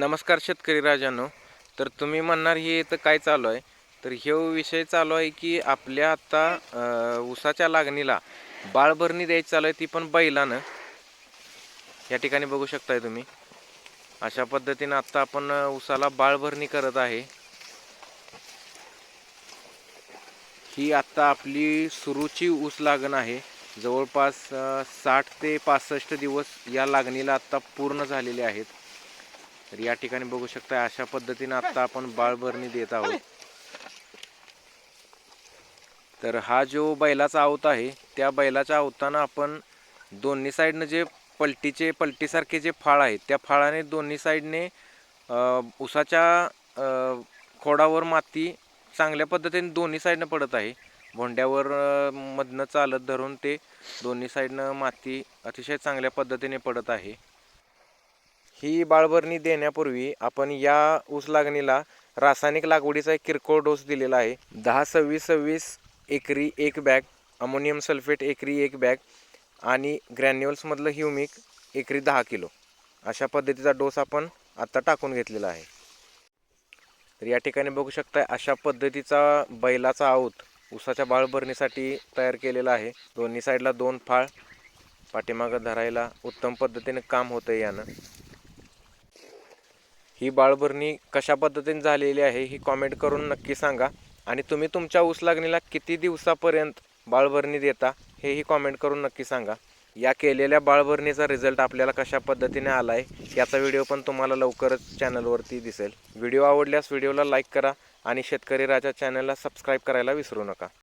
नमस्कार शेतकरी राजानो. तर तुम्ही म्हणणार हे इथं काय चालू आहे? तर ह्यो विषय चालू आहे की आपल्या आता ऊसाच्या लागणीला बाळभरणी द्यायची चालू आहे ती पण बैलानं. या ठिकाणी बघू शकताय तुम्ही. अशा पद्धतीनं आत्ता आपण उसाला ऊसाला बाळभरणी करत आहे. ही आत्ता आपली सुरूची ऊस लागण आहे. जवळपास साठ ते पासष्ट दिवस या लागणीला आत्ता पूर्ण झालेले आहेत. तर या ठिकाणी बघू शकता अशा पद्धतीने आत्ता आपण बाळभरणी देत आहोत. तर हा जो बैलाचा आवत आहे त्या बैलाच्या आवतानं आपण दोन्ही साईडनं जे पलटीचे पलटीसारखे जे फाळ आहेत त्या फाळाने दोन्ही साईडने उसाच्या खोडावर माती चांगल्या पद्धतीने दोन्ही साईडनं पडत आहे. भोंड्यावर मधनं चालत धरून ते दोन्ही साईडनं माती अतिशय चांगल्या पद्धतीने पडत आहे. ही बाळभरणी देण्यापूर्वी आपण या ऊस लागणीला रासायनिक लागवडीचा एक किरकोळ डोस दिलेला आहे. दहा सव्वीस सव्वीस एकरी एक बॅग अमोनियम सल्फेट एकरी एक बॅग आणि ग्रॅन्युअल्समधलं ह्युमिक एकरी दहा किलो. अशा पद्धतीचा डोस आपण आत्ता टाकून घेतलेला आहे. तर या ठिकाणी बघू शकता अशा पद्धतीचा बैलाचा आऊत ऊसाच्या बाळभरणीसाठी तयार केलेला आहे. दोन्ही साईडला दोन फाळ पाठीमागं धरायला उत्तम पद्धतीने काम होतं यानं. ही बाळभरणी कशा पद्धतीने झालेली आहे ही कॉमेंट करून नक्की सांगा. आणि तुम्ही तुमच्या ऊस लागणीला किती दिवसापर्यंत बाळभरणी देता हेही कॉमेंट करून नक्की सांगा. या केलेल्या बाळभरणीचा रिझल्ट आपल्याला कशा पद्धतीने आला आहे याचा व्हिडिओ पण तुम्हाला लवकरच चॅनलवरती दिसेल. व्हिडिओ आवडल्यास व्हिडिओला लाईक करा आणि शेतकरी राजा चॅनलला सबस्क्राईब करायला विसरू नका.